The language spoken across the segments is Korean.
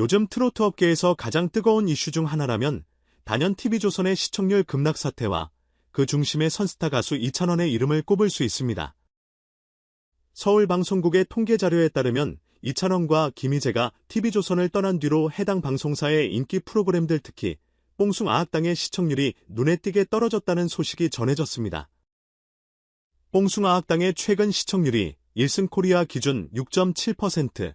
요즘 트로트 업계에서 가장 뜨거운 이슈 중 하나라면 단연 TV조선의 시청률 급락 사태와 그 중심에 선스타 가수 이찬원의 이름을 꼽을 수 있습니다. 서울방송국의 통계 자료에 따르면 이찬원과 김희재가 TV조선을 떠난 뒤로 해당 방송사의 인기 프로그램들 특히 뽕숭 아학당의 시청률이 눈에 띄게 떨어졌다는 소식이 전해졌습니다. 뽕숭 아학당의 최근 시청률이 1승 코리아 기준 6.7%,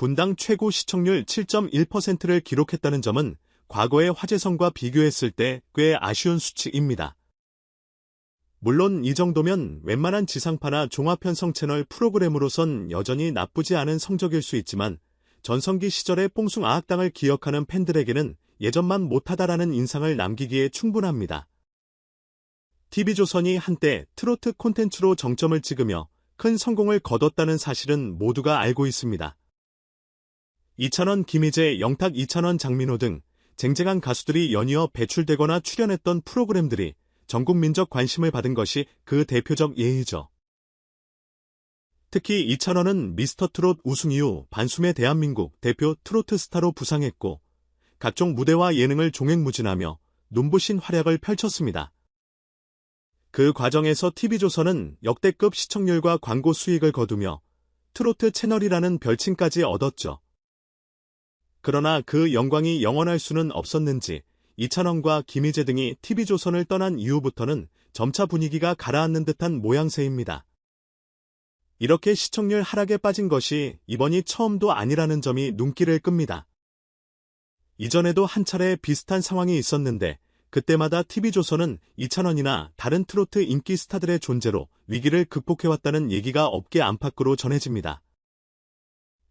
분당 최고 시청률 7.1%를 기록했다는 점은 과거의 화제성과 비교했을 때 꽤 아쉬운 수치입니다. 물론 이 정도면 웬만한 지상파나 종합편성 채널 프로그램으로선 여전히 나쁘지 않은 성적일 수 있지만 전성기 시절의 뽕숭 아학당을 기억하는 팬들에게는 예전만 못하다라는 인상을 남기기에 충분합니다. TV조선이 한때 트로트 콘텐츠로 정점을 찍으며 큰 성공을 거뒀다는 사실은 모두가 알고 있습니다. 이찬원, 김희재, 영탁, 이찬원, 장민호 등 쟁쟁한 가수들이 연이어 배출되거나 출연했던 프로그램들이 전국 민족 관심을 받은 것이 그 대표적 예이죠. 특히 이찬원은 미스터 트롯 우승 이후 반숨의 대한민국 대표 트로트 스타로 부상했고 각종 무대와 예능을 종횡무진하며 눈부신 활약을 펼쳤습니다. 그 과정에서 TV조선은 역대급 시청률과 광고 수익을 거두며 트로트 채널이라는 별칭까지 얻었죠. 그러나 그 영광이 영원할 수는 없었는지 이찬원과 김희재 등이 TV조선을 떠난 이후부터는 점차 분위기가 가라앉는 듯한 모양새입니다. 이렇게 시청률 하락에 빠진 것이 이번이 처음도 아니라는 점이 눈길을 끕니다. 이전에도 한 차례 비슷한 상황이 있었는데 그때마다 TV조선은 이찬원이나 다른 트로트 인기 스타들의 존재로 위기를 극복해왔다는 얘기가 업계 안팎으로 전해집니다.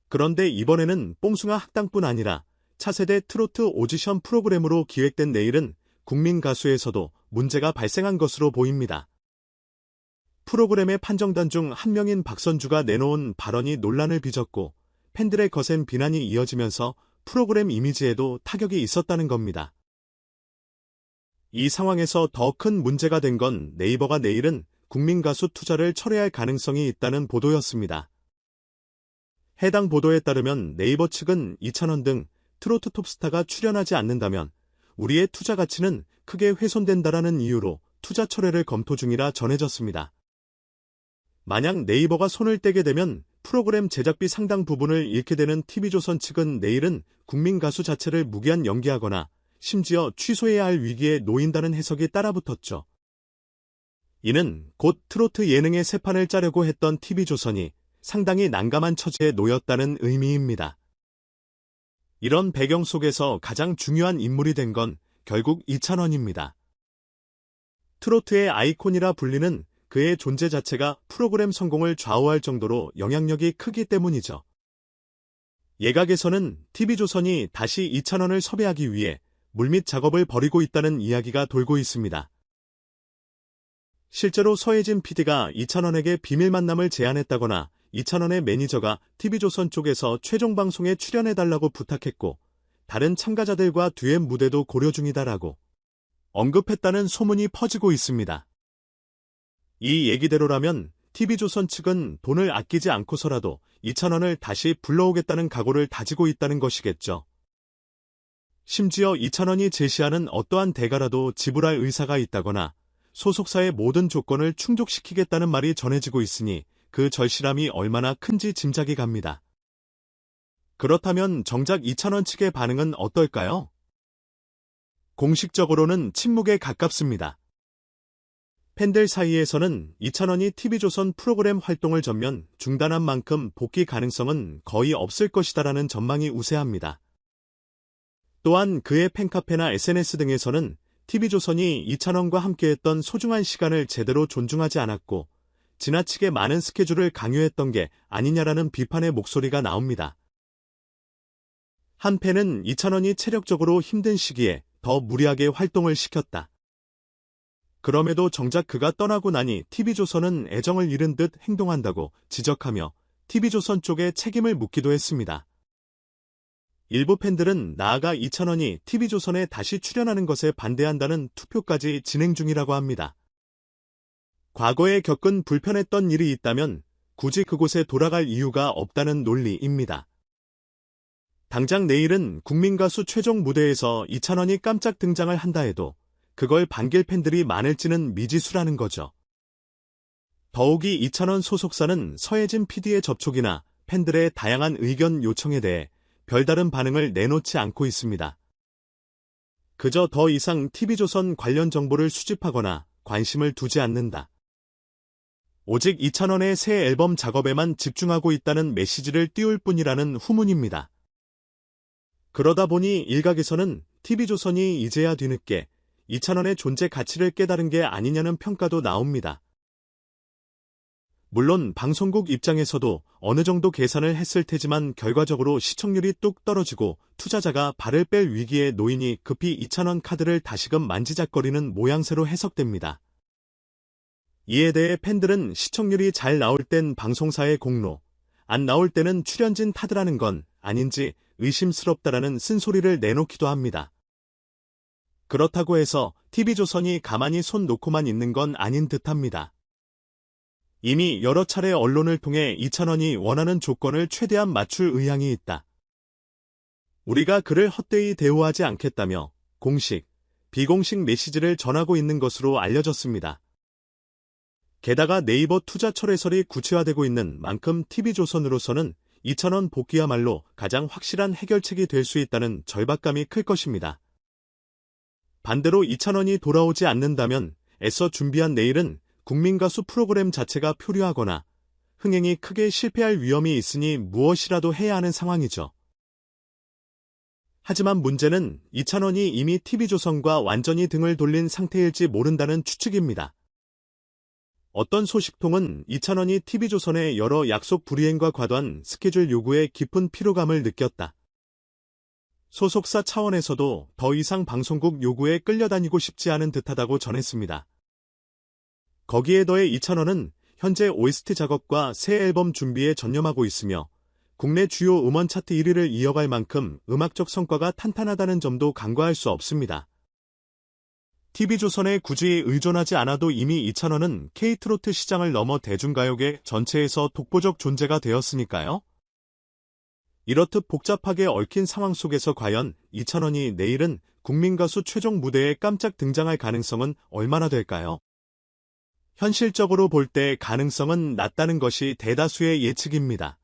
그런데 이번에는 뽕숭아 학당뿐 아니라 차세대 트로트 오디션 프로그램으로 기획된 내일은 국민 가수에서도 문제가 발생한 것으로 보입니다. 프로그램의 판정단 중 한 명인 박선주가 내놓은 발언이 논란을 빚었고 팬들의 거센 비난이 이어지면서 프로그램 이미지에도 타격이 있었다는 겁니다. 이 상황에서 더 큰 문제가 된 건 네이버가 내일은 국민 가수 투자를 철회할 가능성이 있다는 보도였습니다. 해당 보도에 따르면 네이버 측은 이찬원 등 트로트 톱스타가 출연하지 않는다면 우리의 투자 가치는 크게 훼손된다라는 이유로 투자 철회를 검토 중이라 전해졌습니다. 만약 네이버가 손을 떼게 되면 프로그램 제작비 상당 부분을 잃게 되는 TV조선 측은 내일은 국민 가수 자체를 무기한 연기하거나 심지어 취소해야 할 위기에 놓인다는 해석이 따라붙었죠. 이는 곧 트로트 예능의 새 판을 짜려고 했던 TV조선이 상당히 난감한 처지에 놓였다는 의미입니다. 이런 배경 속에서 가장 중요한 인물이 된 건 결국 이찬원입니다. 트로트의 아이콘이라 불리는 그의 존재 자체가 프로그램 성공을 좌우할 정도로 영향력이 크기 때문이죠. 예각에서는 TV조선이 다시 이찬원을 섭외하기 위해 물밑 작업을 벌이고 있다는 이야기가 돌고 있습니다. 실제로 서혜진 PD가 이찬원에게 비밀 만남을 제안했다거나 이찬원의 매니저가 TV조선 쪽에서 최종 방송에 출연해달라고 부탁했고 다른 참가자들과 듀엣 무대도 고려 중이다라고 언급했다는 소문이 퍼지고 있습니다. 이 얘기대로라면 TV조선 측은 돈을 아끼지 않고서라도 이찬원을 다시 불러오겠다는 각오를 다지고 있다는 것이겠죠. 심지어 이찬원이 제시하는 어떠한 대가라도 지불할 의사가 있다거나 소속사의 모든 조건을 충족시키겠다는 말이 전해지고 있으니 그 절실함이 얼마나 큰지 짐작이 갑니다. 그렇다면 정작 이찬원 측의 반응은 어떨까요? 공식적으로는 침묵에 가깝습니다. 팬들 사이에서는 이찬원이 TV조선 프로그램 활동을 전면 중단한 만큼 복귀 가능성은 거의 없을 것이다라는 전망이 우세합니다. 또한 그의 팬카페나 SNS 등에서는 TV조선이 이찬원과 함께했던 소중한 시간을 제대로 존중하지 않았고 지나치게 많은 스케줄을 강요했던 게 아니냐라는 비판의 목소리가 나옵니다. 한 팬은 이찬원이 체력적으로 힘든 시기에 더 무리하게 활동을 시켰다. 그럼에도 정작 그가 떠나고 나니 TV조선은 애정을 잃은 듯 행동한다고 지적하며 TV조선 쪽에 책임을 묻기도 했습니다. 일부 팬들은 나아가 이찬원이 TV조선에 다시 출연하는 것에 반대한다는 투표까지 진행 중이라고 합니다. 과거에 겪은 불편했던 일이 있다면 굳이 그곳에 돌아갈 이유가 없다는 논리입니다. 당장 내일은 국민가수 최종 무대에서 이찬원이 깜짝 등장을 한다 해도 그걸 반길 팬들이 많을지는 미지수라는 거죠. 더욱이 이찬원 소속사는 서혜진 PD의 접촉이나 팬들의 다양한 의견 요청에 대해 별다른 반응을 내놓지 않고 있습니다. 그저 더 이상 TV조선 관련 정보를 수집하거나 관심을 두지 않는다. 오직 이찬원의 새 앨범 작업에만 집중하고 있다는 메시지를 띄울 뿐이라는 후문입니다. 그러다 보니 일각에서는 TV조선이 이제야 뒤늦게 이찬원의 존재 가치를 깨달은 게 아니냐는 평가도 나옵니다. 물론 방송국 입장에서도 어느 정도 계산을 했을 테지만 결과적으로 시청률이 뚝 떨어지고 투자자가 발을 뺄 위기에 놓이니 급히 2천원 카드를 다시금 만지작거리는 모양새로 해석됩니다. 이에 대해 팬들은 시청률이 잘 나올 땐 방송사의 공로, 안 나올 때는 출연진 탓이라는 건 아닌지 의심스럽다라는 쓴소리를 내놓기도 합니다. 그렇다고 해서 TV조선이 가만히 손 놓고만 있는 건 아닌 듯합니다. 이미 여러 차례 언론을 통해 이찬원이 원하는 조건을 최대한 맞출 의향이 있다. 우리가 그를 헛되이 대우하지 않겠다며 공식, 비공식 메시지를 전하고 있는 것으로 알려졌습니다. 게다가 네이버 투자 철회설이 구체화되고 있는 만큼 TV조선으로서는 이찬원 복귀야말로 가장 확실한 해결책이 될 수 있다는 절박감이 클 것입니다. 반대로 이찬원이 돌아오지 않는다면 애써 준비한 내일은 국민가수 프로그램 자체가 표류하거나 흥행이 크게 실패할 위험이 있으니 무엇이라도 해야 하는 상황이죠. 하지만 문제는 이찬원이 이미 TV조선과 완전히 등을 돌린 상태일지 모른다는 추측입니다. 어떤 소식통은 이찬원이 TV조선의 여러 약속 불이행과 과도한 스케줄 요구에 깊은 피로감을 느꼈다. 소속사 차원에서도 더 이상 방송국 요구에 끌려다니고 싶지 않은 듯하다고 전했습니다. 거기에 더해 이찬원은 현재 OST 작업과 새 앨범 준비에 전념하고 있으며 국내 주요 음원 차트 1위를 이어갈 만큼 음악적 성과가 탄탄하다는 점도 간과할 수 없습니다. TV조선에 굳이 의존하지 않아도 이미 이찬원은 K트로트 시장을 넘어 대중가요계 전체에서 독보적 존재가 되었으니까요. 이렇듯 복잡하게 얽힌 상황 속에서 과연 이찬원이 내일은 국민가수 최종 무대에 깜짝 등장할 가능성은 얼마나 될까요? 현실적으로 볼 때 가능성은 낮다는 것이 대다수의 예측입니다.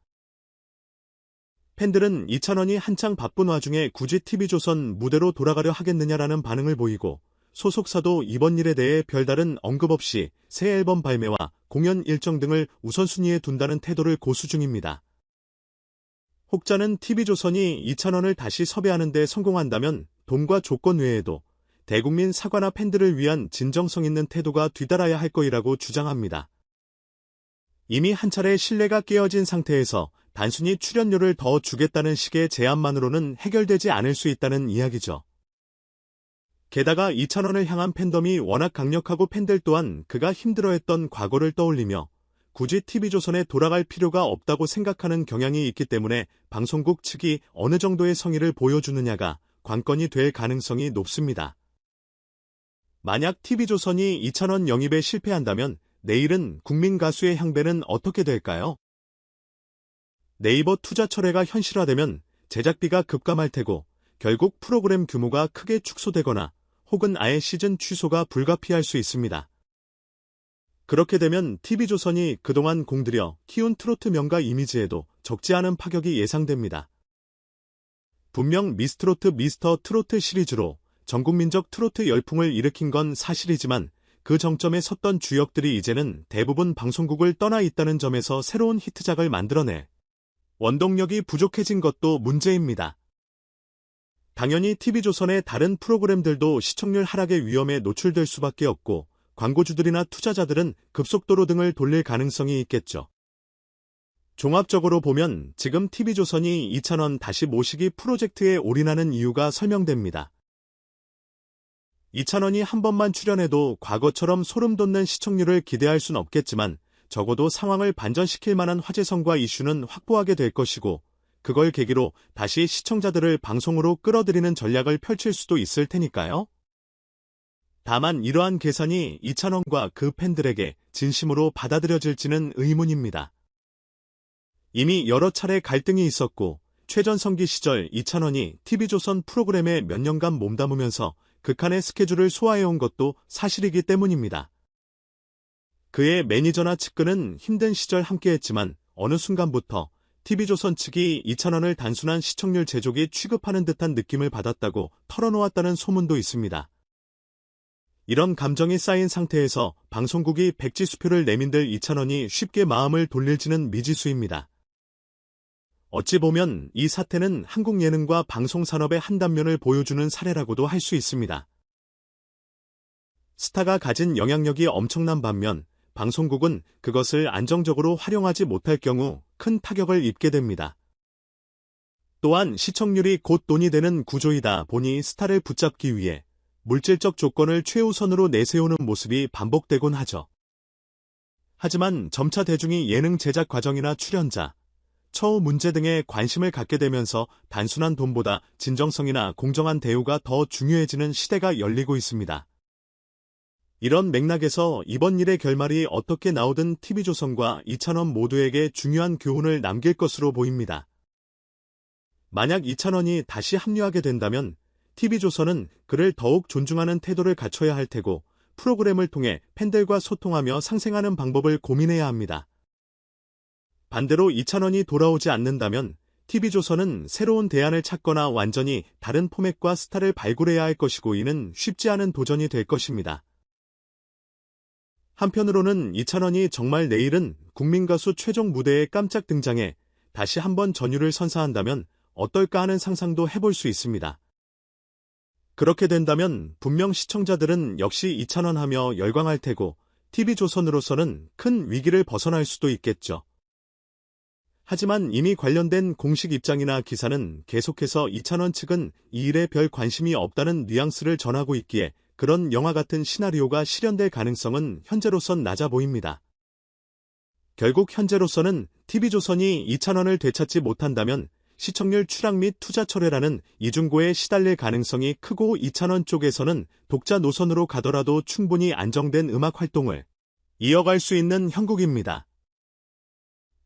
팬들은 이찬원이 한창 바쁜 와중에 굳이 TV조선 무대로 돌아가려 하겠느냐라는 반응을 보이고 소속사도 이번 일에 대해 별다른 언급 없이 새 앨범 발매와 공연 일정 등을 우선순위에 둔다는 태도를 고수 중입니다. 혹자는 TV조선이 이찬원을 다시 섭외하는 데 성공한다면 돈과 조건 외에도 대국민 사과나 팬들을 위한 진정성 있는 태도가 뒤따라야 할 거이라고 주장합니다. 이미 한 차례 신뢰가 깨어진 상태에서 단순히 출연료를 더 주겠다는 식의 제안만으로는 해결되지 않을 수 있다는 이야기죠. 게다가 이찬원을 향한 팬덤이 워낙 강력하고 팬들 또한 그가 힘들어했던 과거를 떠올리며 굳이 TV조선에 돌아갈 필요가 없다고 생각하는 경향이 있기 때문에 방송국 측이 어느 정도의 성의를 보여주느냐가 관건이 될 가능성이 높습니다. 만약 TV조선이 2천원 영입에 실패한다면 내일은 국민 가수의 향배는 어떻게 될까요? 네이버 투자 철회가 현실화되면 제작비가 급감할 테고 결국 프로그램 규모가 크게 축소되거나 혹은 아예 시즌 취소가 불가피할 수 있습니다. 그렇게 되면 TV조선이 그동안 공들여 키운 트로트 명가 이미지에도 적지 않은 파격이 예상됩니다. 분명 미스트로트 미스터 트로트 시리즈로 전국민적 트로트 열풍을 일으킨 건 사실이지만 그 정점에 섰던 주역들이 이제는 대부분 방송국을 떠나 있다는 점에서 새로운 히트작을 만들어내 원동력이 부족해진 것도 문제입니다. 당연히 TV조선의 다른 프로그램들도 시청률 하락의 위험에 노출될 수밖에 없고 광고주들이나 투자자들은 급속도로 등을 돌릴 가능성이 있겠죠. 종합적으로 보면 지금 TV조선이 2,000원 다시 모시기 프로젝트에 올인하는 이유가 설명됩니다. 이찬원이 한 번만 출연해도 과거처럼 소름 돋는 시청률을 기대할 순 없겠지만 적어도 상황을 반전시킬 만한 화제성과 이슈는 확보하게 될 것이고 그걸 계기로 다시 시청자들을 방송으로 끌어들이는 전략을 펼칠 수도 있을 테니까요. 다만 이러한 계산이 이찬원과 그 팬들에게 진심으로 받아들여질지는 의문입니다. 이미 여러 차례 갈등이 있었고 최전성기 시절 이찬원이 TV조선 프로그램에 몇 년간 몸담으면서 극한의 스케줄을 소화해온 것도 사실이기 때문입니다. 그의 매니저나 측근은 힘든 시절 함께했지만 어느 순간부터 TV조선 측이 이찬원을 단순한 시청률 제조기 취급하는 듯한 느낌을 받았다고 털어놓았다는 소문도 있습니다. 이런 감정이 쌓인 상태에서 방송국이 백지 수표를 내민들 이찬원이 쉽게 마음을 돌릴지는 미지수입니다. 어찌 보면 이 사태는 한국 예능과 방송 산업의 한 단면을 보여주는 사례라고도 할 수 있습니다. 스타가 가진 영향력이 엄청난 반면 방송국은 그것을 안정적으로 활용하지 못할 경우 큰 타격을 입게 됩니다. 또한 시청률이 곧 돈이 되는 구조이다 보니 스타를 붙잡기 위해 물질적 조건을 최우선으로 내세우는 모습이 반복되곤 하죠. 하지만 점차 대중이 예능 제작 과정이나 출연자, 처우 문제 등에 관심을 갖게 되면서 단순한 돈보다 진정성이나 공정한 대우가 더 중요해지는 시대가 열리고 있습니다. 이런 맥락에서 이번 일의 결말이 어떻게 나오든 TV조선과 이찬원 모두에게 중요한 교훈을 남길 것으로 보입니다. 만약 이찬원이 다시 합류하게 된다면 TV조선은 그를 더욱 존중하는 태도를 갖춰야 할 테고 프로그램을 통해 팬들과 소통하며 상생하는 방법을 고민해야 합니다. 반대로 이찬원이 돌아오지 않는다면 TV조선은 새로운 대안을 찾거나 완전히 다른 포맷과 스타를 발굴해야 할 것이고 이는 쉽지 않은 도전이 될 것입니다. 한편으로는 이찬원이 정말 내일은 국민가수 최종 무대에 깜짝 등장해 다시 한번 전율을 선사한다면 어떨까 하는 상상도 해볼 수 있습니다. 그렇게 된다면 분명 시청자들은 역시 이찬원 하며 열광할 테고 TV조선으로서는 큰 위기를 벗어날 수도 있겠죠. 하지만 이미 관련된 공식 입장이나 기사는 계속해서 이찬원 측은 이 일에 별 관심이 없다는 뉘앙스를 전하고 있기에 그런 영화 같은 시나리오가 실현될 가능성은 현재로선 낮아 보입니다. 결국 현재로서는 TV조선이 이찬원을 되찾지 못한다면 시청률 추락 및 투자 철회라는 이중고에 시달릴 가능성이 크고 이찬원 쪽에서는 독자 노선으로 가더라도 충분히 안정된 음악 활동을 이어갈 수 있는 형국입니다.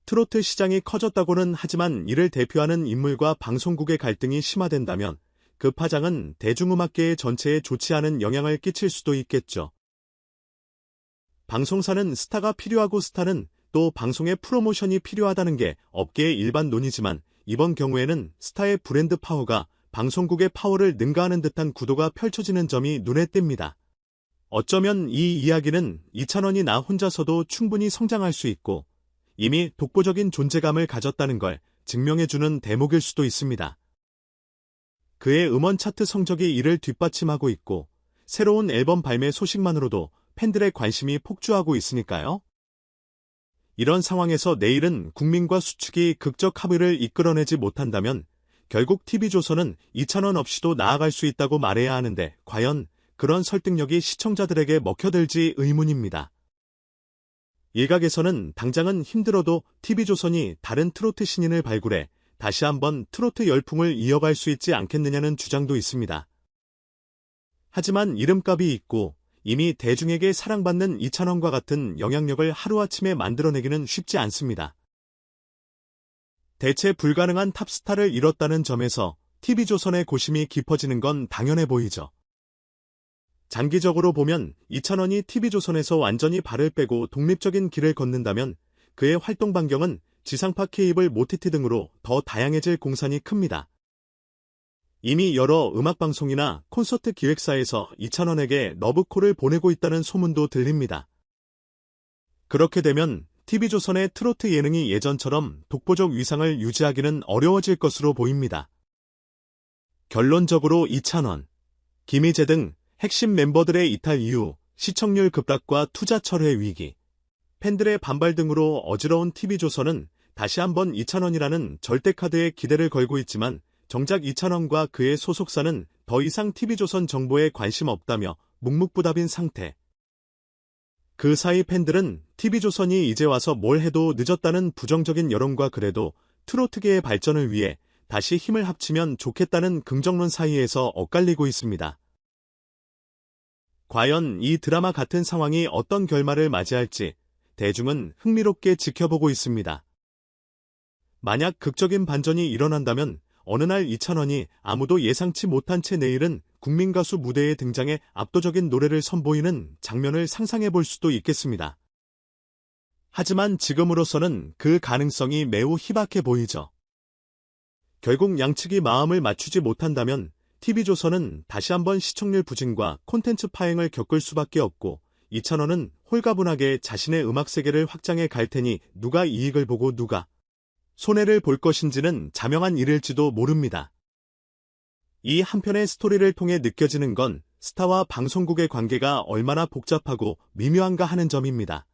트로트 시장이 커졌다고는 하지만 이를 대표하는 인물과 방송국의 갈등이 심화된다면 그 파장은 대중음악계 전체에 좋지 않은 영향을 끼칠 수도 있겠죠. 방송사는 스타가 필요하고 스타는 또 방송의 프로모션이 필요하다는 게 업계의 일반 논의지만 이번 경우에는 스타의 브랜드 파워가 방송국의 파워를 능가하는 듯한 구도가 펼쳐지는 점이 눈에 띕니다. 어쩌면 이 이야기는 이찬원이 나 혼자서도 충분히 성장할 수 있고 이미 독보적인 존재감을 가졌다는 걸 증명해주는 대목일 수도 있습니다. 그의 음원 차트 성적이 이를 뒷받침하고 있고 새로운 앨범 발매 소식만으로도 팬들의 관심이 폭주하고 있으니까요. 이런 상황에서 내일은 국민과 수축이 극적 합의를 이끌어내지 못한다면 결국 TV조선은 이찬원 없이도 나아갈 수 있다고 말해야 하는데 과연 그런 설득력이 시청자들에게 먹혀들지 의문입니다. 일각에서는 당장은 힘들어도 TV조선이 다른 트로트 신인을 발굴해 다시 한번 트로트 열풍을 이어갈 수 있지 않겠느냐는 주장도 있습니다. 하지만 이름값이 있고 이미 대중에게 사랑받는 이찬원과 같은 영향력을 하루아침에 만들어내기는 쉽지 않습니다. 대체 불가능한 탑스타를 잃었다는 점에서 TV조선의 고심이 깊어지는 건 당연해 보이죠. 장기적으로 보면 이찬원이 TV조선에서 완전히 발을 빼고 독립적인 길을 걷는다면 그의 활동 반경은 지상파 케이블 모티티 등으로 더 다양해질 공산이 큽니다. 이미 여러 음악방송이나 콘서트 기획사에서 이찬원에게 러브콜을 보내고 있다는 소문도 들립니다. 그렇게 되면 TV조선의 트로트 예능이 예전처럼 독보적 위상을 유지하기는 어려워질 것으로 보입니다. 결론적으로 이찬원, 김희재 등 핵심 멤버들의 이탈 이후 시청률 급락과 투자 철회 위기, 팬들의 반발 등으로 어지러운 TV조선은 다시 한번 이찬원이라는 절대카드에 기대를 걸고 있지만 정작 이찬원과 그의 소속사는 더 이상 TV조선 정보에 관심 없다며 묵묵부답인 상태. 그 사이 팬들은 TV조선이 이제 와서 뭘 해도 늦었다는 부정적인 여론과 그래도 트로트계의 발전을 위해 다시 힘을 합치면 좋겠다는 긍정론 사이에서 엇갈리고 있습니다. 과연 이 드라마 같은 상황이 어떤 결말을 맞이할지 대중은 흥미롭게 지켜보고 있습니다. 만약 극적인 반전이 일어난다면 어느 날 이찬원이 아무도 예상치 못한 채 내일은 국민가수 무대에 등장해 압도적인 노래를 선보이는 장면을 상상해 볼 수도 있겠습니다. 하지만 지금으로서는 그 가능성이 매우 희박해 보이죠. 결국 양측이 마음을 맞추지 못한다면 TV조선은 다시 한번 시청률 부진과 콘텐츠 파행을 겪을 수밖에 없고 이찬원은 홀가분하게 자신의 음악 세계를 확장해 갈 테니 누가 이익을 보고 누가 손해를 볼 것인지는 자명한 일일지도 모릅니다. 이 한편의 스토리를 통해 느껴지는 건 스타와 방송국의 관계가 얼마나 복잡하고 미묘한가 하는 점입니다.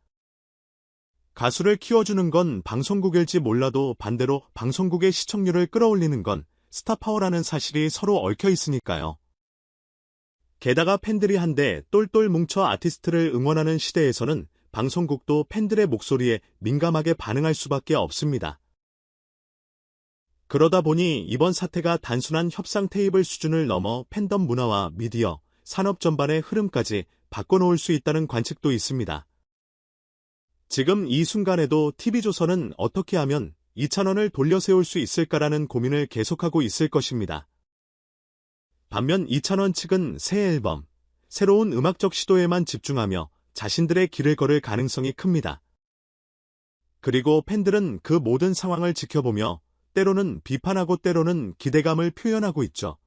가수를 키워주는 건 방송국일지 몰라도 반대로 방송국의 시청률을 끌어올리는 건 스타파워라는 사실이 서로 얽혀 있으니까요. 게다가 팬들이 한데 똘똘 뭉쳐 아티스트를 응원하는 시대에서는 방송국도 팬들의 목소리에 민감하게 반응할 수밖에 없습니다. 그러다 보니 이번 사태가 단순한 협상 테이블 수준을 넘어 팬덤 문화와 미디어, 산업 전반의 흐름까지 바꿔놓을 수 있다는 관측도 있습니다. 지금 이 순간에도 TV조선은 어떻게 하면 2천원을 돌려 세울 수 있을까라는 고민을 계속하고 있을 것입니다. 반면 2천원 측은 새 앨범, 새로운 음악적 시도에만 집중하며 자신들의 길을 걸을 가능성이 큽니다. 그리고 팬들은 그 모든 상황을 지켜보며 때로는 비판하고 때로는 기대감을 표현하고 있죠.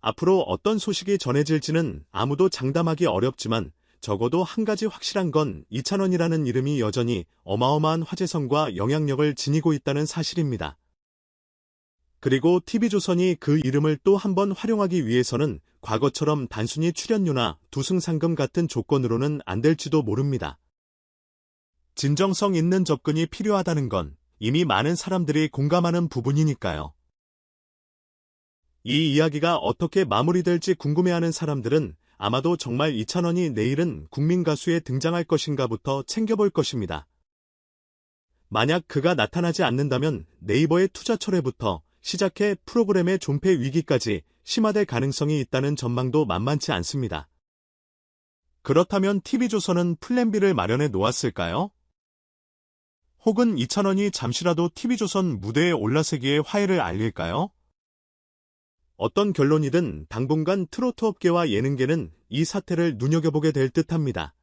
앞으로 어떤 소식이 전해질지는 아무도 장담하기 어렵지만 적어도 한 가지 확실한 건 이찬원이라는 이름이 여전히 어마어마한 화제성과 영향력을 지니고 있다는 사실입니다. 그리고 TV조선이 그 이름을 또 한 번 활용하기 위해서는 과거처럼 단순히 출연료나 두승상금 같은 조건으로는 안 될지도 모릅니다. 진정성 있는 접근이 필요하다는 건 이미 많은 사람들이 공감하는 부분이니까요. 이 이야기가 어떻게 마무리될지 궁금해하는 사람들은 아마도 정말 이찬원이 내일은 국민 가수에 등장할 것인가부터 챙겨볼 것입니다. 만약 그가 나타나지 않는다면 네이버의 투자 철회부터 시작해 프로그램의 존폐 위기까지 심화될 가능성이 있다는 전망도 만만치 않습니다. 그렇다면 TV조선은 플랜 B를 마련해 놓았을까요? 혹은 이찬원이 잠시라도 TV조선 무대에 올라서기에 화해를 알릴까요? 어떤 결론이든 당분간 트로트 업계와 예능계는 이 사태를 눈여겨보게 될 듯합니다.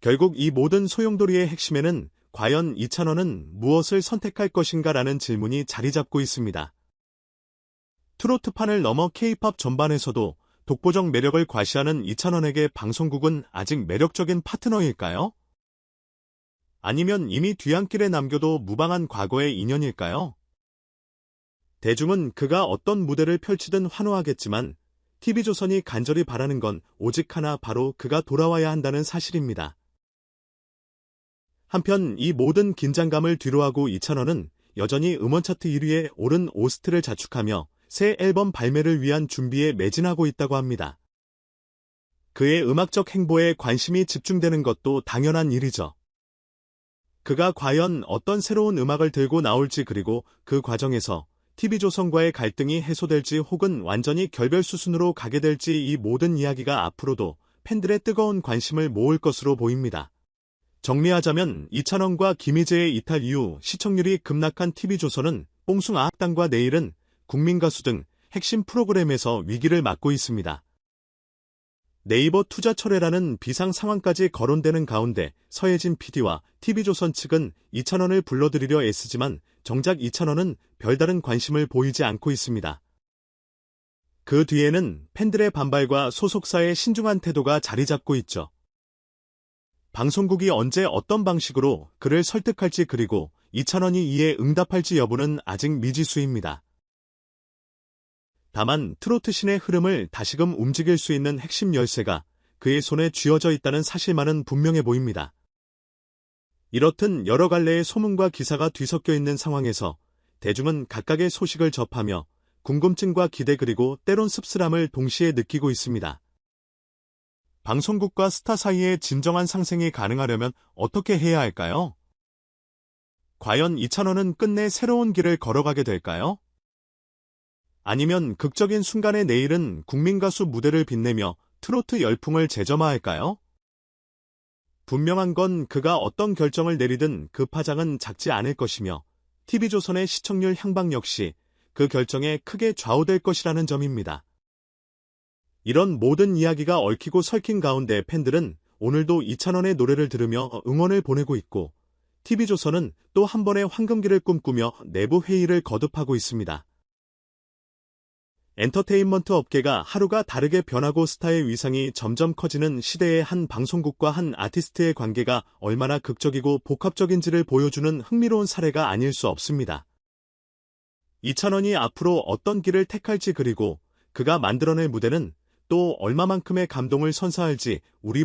결국 이 모든 소용돌이의 핵심에는 과연 이찬원은 무엇을 선택할 것인가라는 질문이 자리 잡고 있습니다. 트로트판을 넘어 케이팝 전반에서도 독보적 매력을 과시하는 이찬원에게 방송국은 아직 매력적인 파트너일까요? 아니면 이미 뒤안길에 남겨도 무방한 과거의 인연일까요? 대중은 그가 어떤 무대를 펼치든 환호하겠지만 TV조선이 간절히 바라는 건 오직 하나 바로 그가 돌아와야 한다는 사실입니다. 한편 이 모든 긴장감을 뒤로하고 이찬원은 여전히 음원 차트 1위에 오른 오스트를 자축하며 새 앨범 발매를 위한 준비에 매진하고 있다고 합니다. 그의 음악적 행보에 관심이 집중되는 것도 당연한 일이죠. 그가 과연 어떤 새로운 음악을 들고 나올지 그리고 그 과정에서 TV조선과의 갈등이 해소될지 혹은 완전히 결별 수순으로 가게 될지 이 모든 이야기가 앞으로도 팬들의 뜨거운 관심을 모을 것으로 보입니다. 정리하자면 이찬원과 김희재의 이탈 이후 시청률이 급락한 TV조선은 뽕숭 아 학당과 내일은 국민가수 등 핵심 프로그램에서 위기를 맞고 있습니다. 네이버 투자 철회라는 비상 상황까지 거론되는 가운데 서혜진 PD와 TV조선 측은 2천원을 불러들이려 애쓰지만 정작 2천원은 별다른 관심을 보이지 않고 있습니다. 그 뒤에는 팬들의 반발과 소속사의 신중한 태도가 자리 잡고 있죠. 방송국이 언제 어떤 방식으로 그를 설득할지 그리고 2천원이 이에 응답할지 여부는 아직 미지수입니다. 다만 트로트 신의 흐름을 다시금 움직일 수 있는 핵심 열쇠가 그의 손에 쥐어져 있다는 사실만은 분명해 보입니다. 이렇듯 여러 갈래의 소문과 기사가 뒤섞여 있는 상황에서 대중은 각각의 소식을 접하며 궁금증과 기대 그리고 때론 씁쓸함을 동시에 느끼고 있습니다. 방송국과 스타 사이의 진정한 상생이 가능하려면 어떻게 해야 할까요? 과연 이찬원은 끝내 새로운 길을 걸어가게 될까요? 아니면 극적인 순간의 내일은 국민가수 무대를 빛내며 트로트 열풍을 재점화할까요? 분명한 건 그가 어떤 결정을 내리든 그 파장은 작지 않을 것이며 TV조선의 시청률 향방 역시 그 결정에 크게 좌우될 것이라는 점입니다. 이런 모든 이야기가 얽히고 설킨 가운데 팬들은 오늘도 이찬원의 노래를 들으며 응원을 보내고 있고 TV조선은 또 한 번의 황금기를 꿈꾸며 내부 회의를 거듭하고 있습니다. 엔터테인먼트 업계가 하루가 다르게 변하고 스타의 위상이 점점 커지는 시대의 한 방송국과 한 아티스트의 관계가 얼마나 극적이고 복합적인지를 보여주는 흥미로운 사례가 아닐 수 없습니다. 이찬원이 앞으로 어떤 길을 택할지 그리고 그가 만들어낼 무대는 또 얼마만큼의 감동을 선사할지 우리